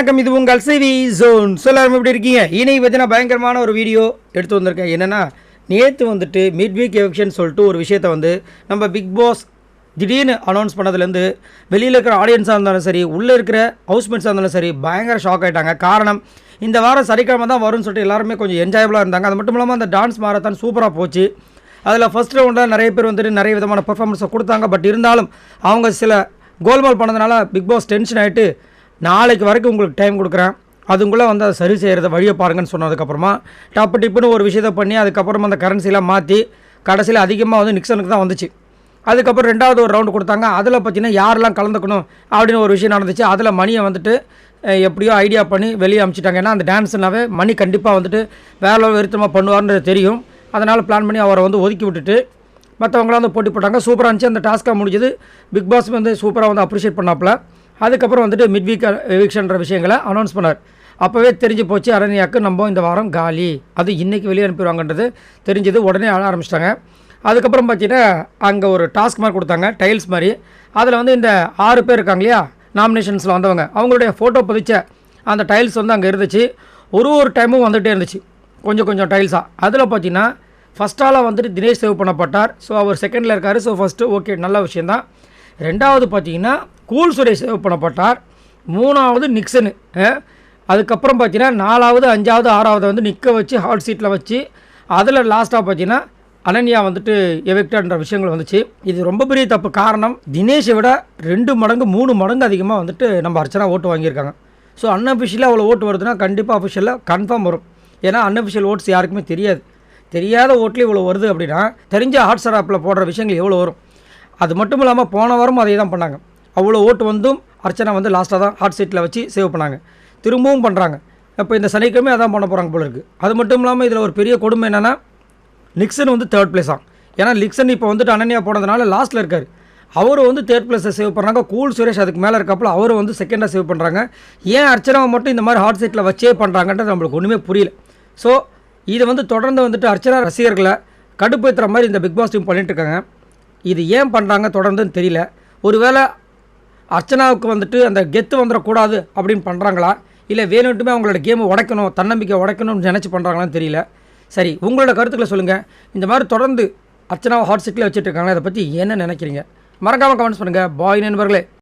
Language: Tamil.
வணக்கம். இது உங்கள் சிவி ஜோன். சொல்லாமல் எப்படி இருக்கீங்க? இன்னைக்கு பார்த்தீங்கன்னா பயங்கரமான ஒரு வீடியோ எடுத்து வந்திருக்கேன். என்னென்னா நேற்று வந்துட்டு மிட் வீக் எவிக்ஷன் சொல்லிட்டு ஒரு விஷயத்த வந்து நம்ம பிக் பாஸ் திடீர்னு அனௌன்ஸ் பண்ணதுலேருந்து வெளியில் இருக்கிற ஆடியன்ஸாக இருந்தாலும் சரி உள்ளே இருக்கிற ஹவுஸ்மேட்ஸாக இருந்தாலும் சரி பயங்கர ஷாக் ஆகிட்டாங்க காரணம் இந்த வாரம் சனிக்கிழமை தான் வரும்னு சொல்லிட்டு எல்லாருமே கொஞ்சம் என்ஜாயபுளாக இருந்தாங்க. அது மட்டும் இல்லாமல் அந்த டான்ஸ் மாரத்தான் சூப்பராக போச்சு. அதில் ஃபஸ்ட் ரவுண்டில் நிறைய பேர் வந்துட்டு நிறைய விதமான பர்ஃபார்மன்ஸை கொடுத்தாங்க. பட் இருந்தாலும் அவங்க சில கோல்மால் பண்ணதுனால பிக் பாஸ் டென்ஷன் ஆகிட்டு நாளைக்கு வரைக்கும் உங்களுக்கு டைம் கொடுக்குறேன். அதுக்குள்ளே வந்து அதை சரி செய்கிறத வழியை பாருங்கன்னு சொன்னதுக்கப்புறமா டப்பு டிப்புன்னு ஒரு விஷயத்தை பண்ணி அதுக்கப்புறம் அந்த கரன்சிலாம் மாற்றி கடைசியில் அதிகமாக வந்து நிக்சனுக்கு தான் வந்துச்சு. அதுக்கப்புறம் ரெண்டாவது ஒரு ரவுண்டு கொடுத்தாங்க. அதில் பார்த்தீங்கன்னா யாரெல்லாம் கலந்துக்கணும் அப்படின்னு ஒரு விஷயம் நடந்துச்சு. அதில் மணியை வந்துட்டு எப்படியோ ஐடியா பண்ணி வெளியே அமிச்சிட்டாங்க. ஏன்னா அந்த டான்ஸ்னாவே மணி கண்டிப்பாக வந்துட்டு வேலை விருத்தமாக பண்ணுவார்ன்றது தெரியும். அதனால் பிளான் பண்ணி அவரை வந்து ஒதுக்கி விட்டுட்டு மற்றவங்களாம் வந்து போட்டி போட்டாங்க. சூப்பராக இருந்துச்சு. அந்த டாஸ்க்காக முடிஞ்சது. பிக் பாஸ் வந்து சூப்பராக வந்து அப்ரிஷியேட் பண்ணாப்புல. அதுக்கப்புறம் வந்துட்டு மிட் வீக் எவிக்ஷன்ற விஷயங்களை அனௌன்ஸ் பண்ணார். அப்போவே தெரிஞ்சு போச்சு அரண்யாக்கு நம்ம இந்த வாரம் காலி. அது இன்றைக்கி வெளியே அனுப்பிடுவாங்கன்றது தெரிஞ்சது உடனே ஆள ஆரம்பிச்சிட்டாங்க. அதுக்கப்புறம் பார்த்தீங்கன்னா அங்கே ஒரு டாஸ்க் மாதிரி கொடுத்தாங்க டைல்ஸ் மாதிரி. அதில் வந்து இந்த ஆறு பேர் இருக்காங்க இல்லையா நாமினேஷன்ஸில் வந்தவங்க. அவங்களுடைய ஃபோட்டோ பதிச்ச அந்த டைல்ஸ் வந்து அங்கே இருந்துச்சு. ஒரு ஒரு டைமும் வந்துகிட்டே இருந்துச்சு. கொஞ்சம் கொஞ்சம் டைல்ஸாக அதில் பார்த்தீங்கன்னா ஃபஸ்ட் வந்துட்டு தினேஷ் சேவ் பண்ணப்பட்டார். ஸோ அவர் செகண்டில் இருக்கார். ஸோ ஃபஸ்ட்டு ஓகே நல்ல விஷயந்தான் ரெண்டாவது பார்த்தீங்கன்னா கூல் சுரேஷ் சேவ் பண்ணப்பட்டார். மூணாவது நிக்சனு அதுக்கப்புறம் பார்த்தீங்கன்னா நாலாவது அஞ்சாவது ஆறாவது வந்து நிற்க வச்சு ஹாட் சீட்டில் வச்சு அதில் லாஸ்ட்டாக பார்த்தீங்கன்னா அனன்யா வந்துட்டு எவெக்டன்ற விஷயங்கள் வந்துச்சு. இது ரொம்ப பெரிய தப்பு. காரணம் தினேஷை விட ரெண்டு மடங்கு மூணு மடங்கு அதிகமாக வந்துட்டு நம்ம அர்ச்சனா ஓட்டு வாங்கியிருக்காங்க. ஸோ அன்அஃபிஷியலாக அவ்வளோ ஓட்டு வருதுன்னா கண்டிப்பாக அஃபிஷியலாக கன்ஃபார்ம் வரும். ஏன்னா அன்அஃபிஷியல் ஓட்ஸ் யாருக்குமே தெரியாது. தெரியாத ஓட்டில் இவ்வளோ வருது அப்படின்னா தெரிஞ்ச ஹாட்ஸ்டாப்பில் போடுற விஷயங்கள் எவ்வளோ வரும்? அது மட்டும் இல்லாமல் போன வாரம் அதே தான் பண்ணாங்க. அவ்வளோ ஓட்டு வந்தும் அர்ச்சனா வந்து லாஸ்ட்டாக தான் ஹாட் சீட்டில் வச்சு சேவ் பண்ணாங்க. திரும்பவும் பண்ணுறாங்க இப்போ இந்த சனிக்கிழமை அதான் பண்ண போகிறாங்க போல இருக்குது அது மட்டும் இல்லாமல் இதில் ஒரு பெரிய கொடுமை என்னென்னா நிக்சன் வந்து தேர்ட் பிளேஸ் ஆகும் ஏன்னா நிக்சன் இப்போ வந்துட்டு அனன்யா போனதுனால லாஸ்ட்டில் இருக்கார். அவர் வந்து தேர்ட் பிளேஸை சேவ் பண்ணுறாங்க கூல் சுரேஷ் அதுக்கு மேலே இருக்கப்பல அவர் வந்து செகண்டாக சேவ் பண்ணுறாங்க ஏன் அர்ச்சனாவை மட்டும் இந்த மாதிரி ஹாட் சீட்டில் வச்சே பண்ணுறாங்கன்றது நம்மளுக்கு ஒன்றுமே புரியல. ஸோ இதை வந்து தொடர்ந்து வந்துட்டு அர்ச்சனா ரசிகர்களை கடுப்பேற்றுற மாதிரி இந்த பிக் பாஸ் டீம் பண்ணிட்டு இருக்காங்க. இது ஏன் பண்ணுறாங்க தொடர்ந்துன்னு தெரியல. ஒருவேளை அர்ச்சனாவுக்கு வந்துட்டு அந்த கெத்து வந்துடக்கூடாது அப்படின்னு பண்ணுறாங்களா இல்லை வேணுட்டுமே அவங்களோட கேமை உடைக்கணும் தன்னம்பிக்கை உடைக்கணும்னு நினச்சி பண்ணுறாங்களான்னு தெரியல. சரி உங்களோட கருத்துக்களை சொல்லுங்கள் இந்த மாதிரி தொடர்ந்து அர்ச்சனாவை ஹாட் சீட்டில் வச்சுட்டு இருக்காங்களா அதை பற்றி என்ன நினைக்கிறீங்க? மறக்காமல் கமெண்ட்ஸ் பண்ணுங்கள் பாய் நண்பர்களே.